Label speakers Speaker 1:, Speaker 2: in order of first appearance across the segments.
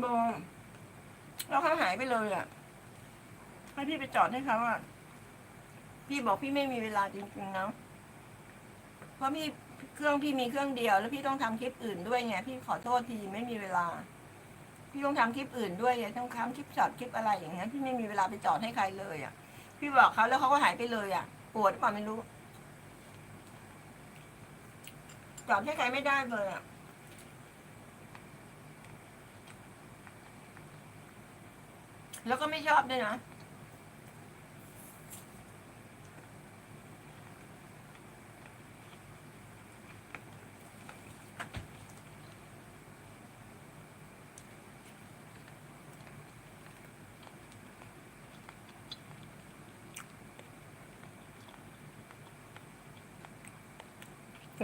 Speaker 1: โมงแล้วเขาหายไปเลยอะให้พี่ไปจอดให้เขาอะพี่บอกพี่ไม่มีเวลาจริงๆนะเพราะพี่เครื่องพี่มีเครื่องเดียว แล้วพี่ต้องทำคลิปอื่นด้วยไงพี่ขอโทษทีไม่มีเวลา พี่ต้องทำคลิปอื่นด้วยไงต้องทำคลิปช็อตคลิปอะไรอย่างเงี้ยพี่ไม่มีเวลาไปจอดให้ใครเลยอะ พี่บอกเขาแล้วเขาก็หายไปเลยอะปวดหรือเปล่าไม่รู้จอดให้ใครไม่ได้เลยอะ แล้วก็ไม่ชอบด้วยนะ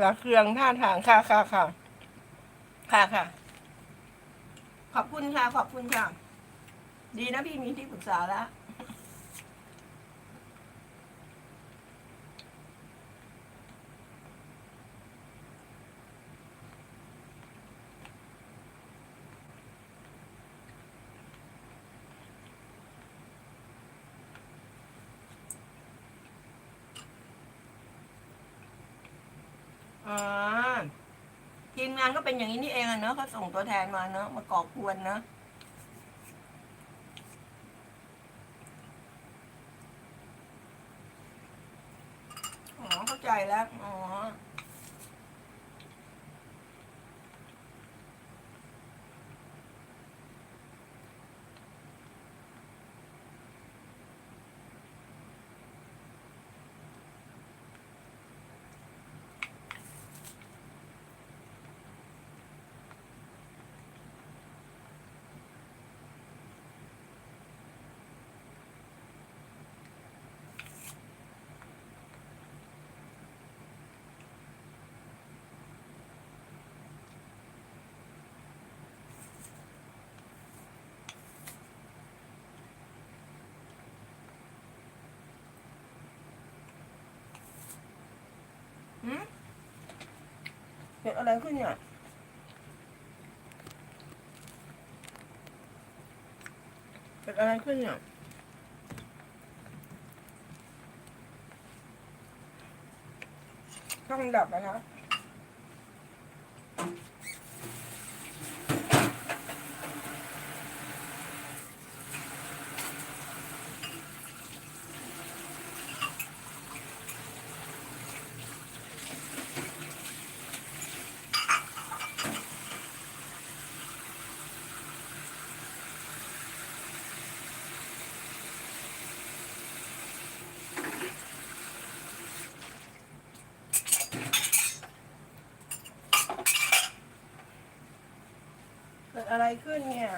Speaker 1: ละเครืองท่าทางค่ะค่ะค่ะค่ะค่ะ ขอบคุณค่ะ ขอบคุณค่ะ ดีนะพี่มีที่ปรึกษาแล้ว อ่าทีมงานก็เป็นอย่างนี้นี่เองอะเนอะเขาส่งตัวแทนมาเนอะมากอกวนเนอะอ๋อเข้า ใจแล้ว อ๋อ กิดอะไรขึ้นเนี่ยเกิดอะไรขึ้นเนี่ยต้องดับนะคะ เกิดอะไรขึ้นเนี่ย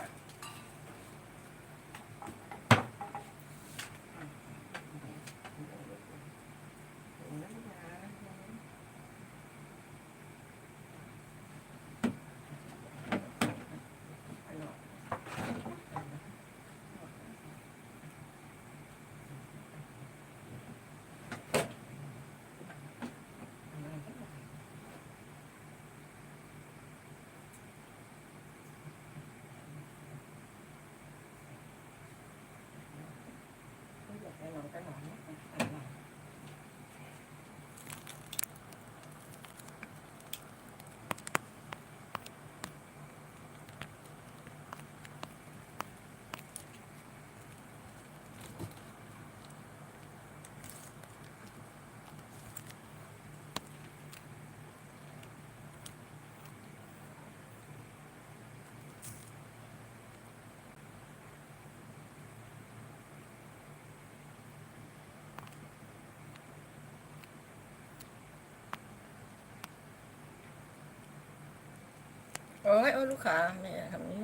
Speaker 1: อ้ยโอ้ยลูกค้าแม่ทำนี้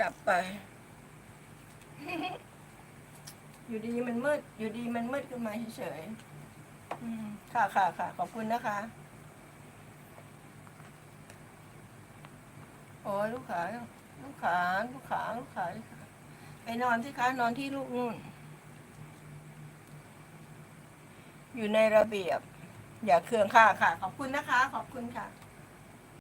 Speaker 1: ดับไป อยู่ดีมันมืด อยู่ดีมันมืดขึ้นมาเฉยๆอืมค่ะค่ะค่ะขอบคุณนะคะ โอ้ยลูกค้าลูกค้าลูกค้าลูกค้าลูกค้าไปนอนสิคะนอนที่ลูกนู่น อยู่ในระเบียบ อย่าเคืองค่ะค่ะ ขอบคุณนะคะ ขอบคุณค่ะ